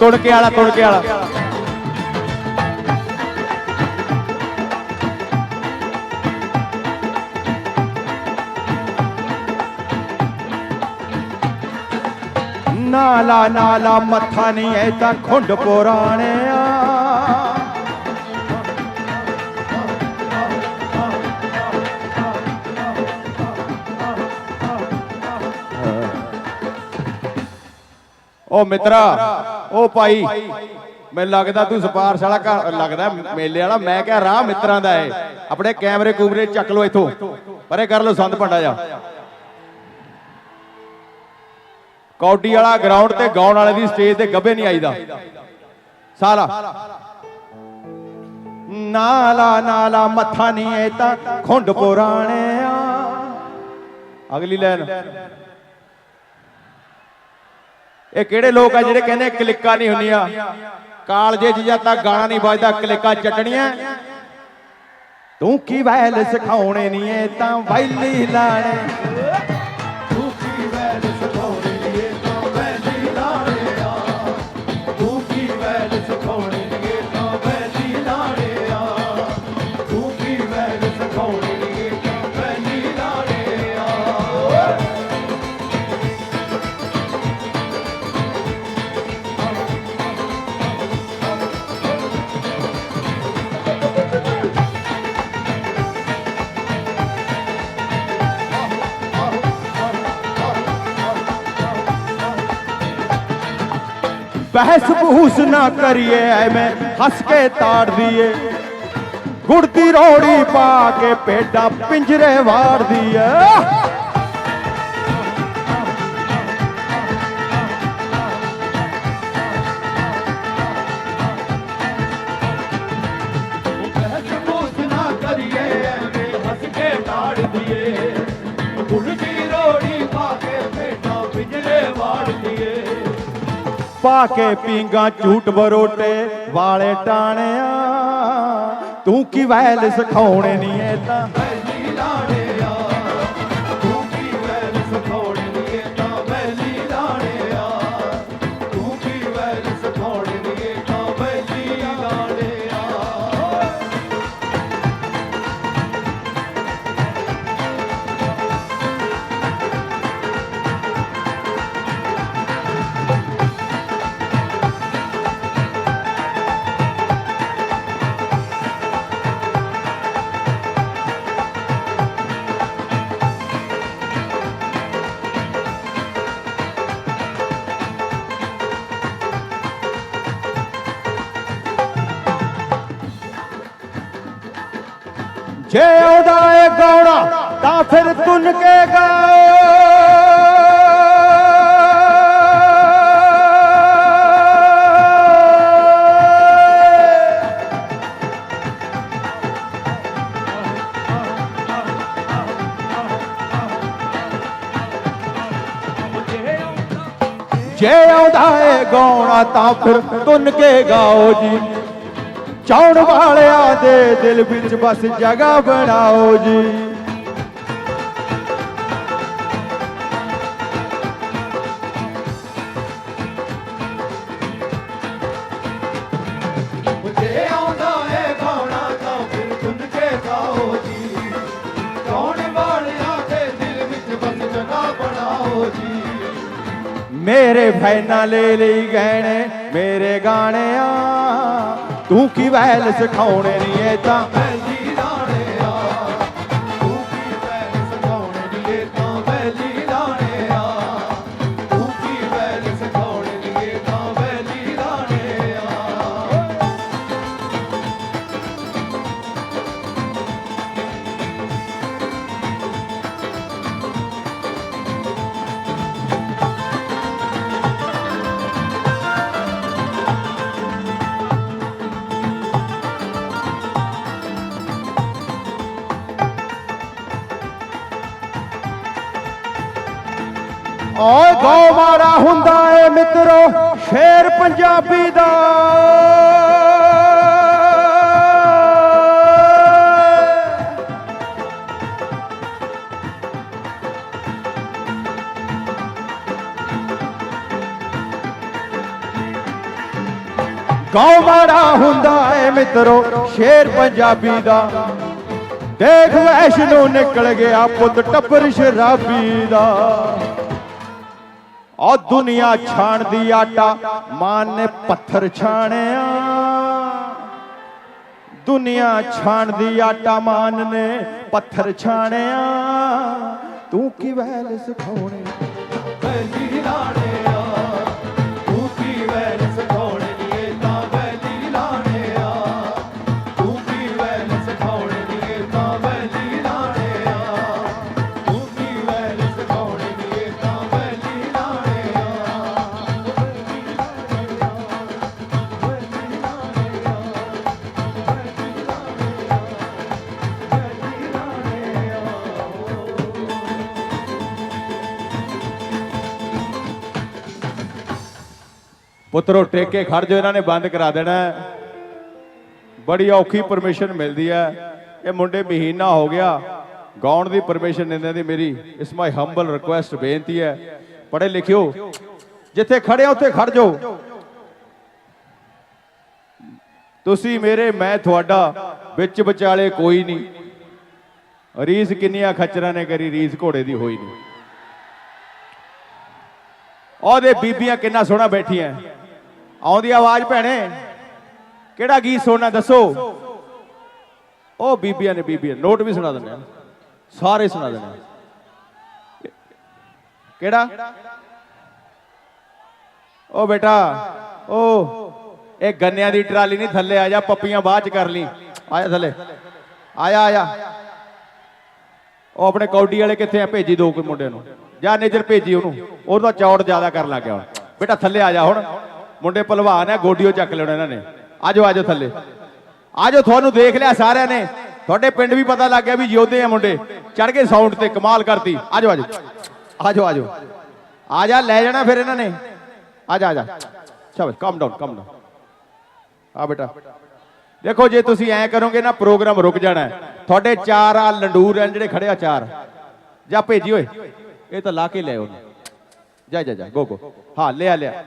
ਤੁਣਕੇ ਵਾਲਾ ਤੁਣਕੇ ਵਾਲਾ। ਨਾਲਾ ਨਾਲਾ ਮੱਥਾ ਨਹੀਂ ਐ ਤਾਂ ਖੁੰਡ ਪੁਰਾਣਿਆ। ਉਹ ਮਿੱਤਰਾ, ਉਹ ਭਾਈ, ਮੈਨੂੰ ਲੱਗਦਾ ਤੂੰ ਸਪਾਰਸ਼ ਵਾਲਾ ਘਰ, ਲੱਗਦਾ ਮੇਲੇ ਵਾਲਾ, ਮੈਂ ਕਿਹਾ ਰਾਹ ਮਿੱਤਰਾਂ ਦਾ ਏ। ਆਪਣੇ ਕੈਮਰੇ ਕੂਮਰੇ ਚੱਕ ਲਓ ਇੱਥੋਂ। ਪਰੇ ਕਰ ਲਓ ਸੰਦ ਭੰਡਾ ਜਾ। ਕੌਡੀ ਵਾਲਾ ਗਰਾਊਂਡ ਤੇ ਗਾਉਣ ਵਾਲੇ ਦੀ ਸਟੇਜ ਤੇ ਗੱਭੇ ਨਹੀਂ ਆਈਦਾ। ਸਾਲਾ। ਨਾਲਾ ਨਾਲਾ, ਮੱਥਾ ਨਹੀਂ ਏ ਤਾਂ ਖੁੰਡ ਪੁਰਾਣਿਆ। ਅਗਲੀ ਲਾਈਨ ਇਹ ਕਿਹੜੇ ਲੋਕ ਆ ਜਿਹੜੇ ਕਹਿੰਦੇ ਕਲਿੱਕਾ ਨਹੀਂ ਹੁੰਦੀਆਂ? ਕਾਲਜੇ 'ਚ ਜਦ ਤਾਂ ਗਾਣਾ ਨਹੀਂ ਵੱਜਦਾ, ਕਲਿੱਕਾ ਚੱਟਣੀਆਂ। ਤੂੰ ਕੀ ਵੈਲ ਸਿਖਾਉਣੇ ਨਹੀਂ ਐ, ਤਾਂ ਵੈਲੀ ਲਾਣੇ। ਬਹਿਸ ਬਹੂਸ ਨਾ ਕਰੀਏ, ਐਵੇਂ ਹੱਸ ਕੇ ਤਾੜ ਦੀਏ ਗੁੜ ਦੀ ਰੋੜੀ ਪਾ ਕੇ ਪੇਡਾ ਪਿੰਜਰੇ ਵਾੜ ਦੀਏ ਬਹਿਸ ਪਾ ਕੇ ਪੀਂਗਾ ਝੂਟ ਬਰੋਟੇ ਵਾਲੇ ਟਾਣਿਆ। ਤੂੰ ਕੀ ਵੈਲ ਸਿਖਾਉਣੇ ਨਹੀਂ ਐ ਤਾਂ? ਜੇ ਉਹਦਾ ਏ ਗਾਉਣਾ ਤਾਂ ਫਿਰ ਤੁਨ ਕੇ ਗਾਓ। ਜੇ ਆਉਂਦਾ ਏ ਗਾਉਣਾ ਤਾਂ ਫਿਰ ਤੁਨ ਕੇ ਗਾਓ ਜੀ। ਚਾਉਣ ਵਾਲਿਆਂ ਦੇ ਦਿਲ ਵਿੱਚ ਬਸ ਜਗ੍ਹਾ ਬਣਾਓ ਜੀ। ਮੇਰੇ ਫੈਨਾਂ ਲੈ ਲਈ ਗਹਿਣੇ ਮੇਰੇ ਗਾਣਿਆਂ। ਤੂੰ ਕੀ ਵੈਲ ਸਿਖਾਉਣੇ ਨਹੀਂ ਇਹ ਤਾਂ ਓਏ ਗौ ਹੁੰਦਾ ਏ ਮਿੱਤਰੋ, ਸ਼ੇਰ ਪੰਜਾਬੀ ਦਾ। ਗਾਉ ਮਾੜਾ ਹੁੰਦਾ ਏ ਮਿੱਤਰੋ, ਸ਼ੇਰ ਪੰਜਾਬੀ ਦਾ। ਦੇਖ ਵੈਸ਼ ਨੂੰ ਨਿਕਲ ਗਿਆ ਪੁੱਤ ਟੱਬਰ ਸ਼ਰਾਬੀ ਦਾ। ਆ ਦੁਨੀਆ ਛਾਣਦੀ ਆਟਾ ਮਾਨ ਨੇ ਪੱਥਰ ਛਾਣਿਆ। ਦੁਨੀਆ ਛਾਣਦੀ ਆਟਾ ਮਾਨ ਨੇ ਪੱਥਰ ਛਾਣਿਆ। ਤੂੰ ਕੀ ਵੈਲ ਸਿਖਾਉਣੇ? ਪੁੱਤਰੋ ਟੇਕੇ ਖੜ ਜੋ ਇਹਨਾਂ ਨੇ ਬੰਦ ਕਰਾ ਦੇਣਾ ਬੜੀ ਔਖੀ ਪਰਮਿਸ਼ਨ ਮਿਲਦੀ ਹੈ। ਇਹ ਮੁੰਡੇ ਮਹੀਨਾ ਹੋ ਗਿਆ। ਗਾਉਣ ਦੀ ਪਰਮਿਸ਼ਨ ਇਹਨਾਂ ਦੀ ਮੇਰੀ। ਇਸ ਮਾਈ ਹੰਬਲ ਰਿਕੁਐਸਟ ਬੇਨਤੀ ਹੈ। ਪੜੇ ਲਿਖਿਓ। ਜਿੱਥੇ ਖੜੇ ਹੋ ਉੱਥੇ ਖੜ ਜਾਓ। ਤੁਸੀਂ ਮੇਰੇ, ਮੈਂ ਤੁਹਾਡਾ ਵਿੱਚ ਵਿਚਾਲੇ ਕੋਈ ਨਹੀਂ। ਰੀਸ ਕਿੰਨੀਆਂ ਖੱਚਰਾਂ ਨੇ ਕਰੀ, ਰੀਸ ਘੋੜੇ ਦੀ ਹੋਈ ਨਹੀਂ। ਉਹਦੇ ਬੀਬੀਆਂ ਕਿੰਨਾ ਸੋਹਣਾ ਬੈਠੀਆਂ। ਆਉਂਦੀ ਆਵਾਜ਼ ਭੈਣੇ। ਕਿਹੜਾ ਗੀਤ ਸੁਣਨਾ ਦੱਸੋ? ਉਹ ਬੀਬੀਆਂ ਨੇ ਬੀਬੀਆਂ, ਨੋਟ ਵੀ ਸੁਣਾ ਦਿੰਦੇ ਸਾਰੇ ਸੁਣਾ ਦਿੰਦੇ ਕਿਹੜਾ? ਉਹ ਬੇਟਾ, ਉਹ, ਇਹ ਗੰਨਿਆਂ ਦੀ ਟਰਾਲੀ ਨਹੀਂ, ਥੱਲੇ ਆ ਜਾ, ਪੱਪੀਆਂ ਬਾਅਦ ਚ ਕਰ ਲਈ। ਆਇਆ ਥੱਲੇ। ਆਇਆ ਆਇਆ। ਉਹ ਆਪਣੇ ਕੌਡੀ ਵਾਲੇ ਕਿੱਥੇ ਆ? ਭੇਜੀ ਦੋ ਕੋਈ ਮੁੰਡੇ ਨੂੰ। ਜਾਂ ਨੇਜਰ ਭੇਜੀ ਉਹਨੂੰ। ਉਹਦਾ ਚੌੜ ਜ਼ਿਆਦਾ ਕਰਨ ਲੱਗ ਗਿਆ ਬੇਟਾ, ਥੱਲੇ ਆ ਜਾ ਹੁਣ। ਮੁੰਡੇ ਭਲਵਾਨ ਹੈ ਗੋਡੀਓ ਚੱਕ ਲੈਣਾ ਇਹਨਾਂ ਨੇ। ਆਜੋ ਆਜੋ ਥੱਲੇ। ਆਜੋ ਤੁਹਾਨੂੰ ਦੇਖ ਲਿਆ ਸਾਰਿਆਂ ਨੇ। ਤੁਹਾਡੇ ਪਿੰਡ ਵੀ ਪਤਾ ਲੱਗ ਗਿਆ ਵੀ ਯੋਧੇ ਆ ਮੁੰਡੇ। ਚੜ ਗਏ ਸਾਊਂਡ ਤੇ ਕਮਾਲ ਕਰਤੀ। ਆਜੋ ਆਜੋ ਆਜੋ ਆਜੋ ਆ ਜਾ, ਲੈ ਜਾਣਾ ਫਿਰ ਇਹਨਾਂ ਨੇ। ਆ ਜਾ ਆ ਜਾ। ਚਲ ਕਮ ਡਾਊਨ ਕਮ ਡਾਊਨ ਆ ਬੇਟਾ। ਦੇਖੋ, ਜੇ ਤੁਸੀਂ ਐ ਕਰੋਗੇ ਨਾ ਪ੍ਰੋਗਰਾਮ ਰੁਕ ਜਾਣਾ ਤੁਹਾਡੇ ਚਾਰ ਆ ਲੰਡੂਰ ਆ ਜਿਹੜੇ ਖੜੇ ਆ, ਚਾਰ। ਜਾ ਭੇਜੀ ਓਏ। ਇਹ ਤਾਂ ਲਾ ਕੇ ਲੈ ਉਹਨੇ ਜਾ ਜਾ ਜਾ। ਗੋ ਗੋ ਹਾਂ, ਲਿਆ ਲਿਆ।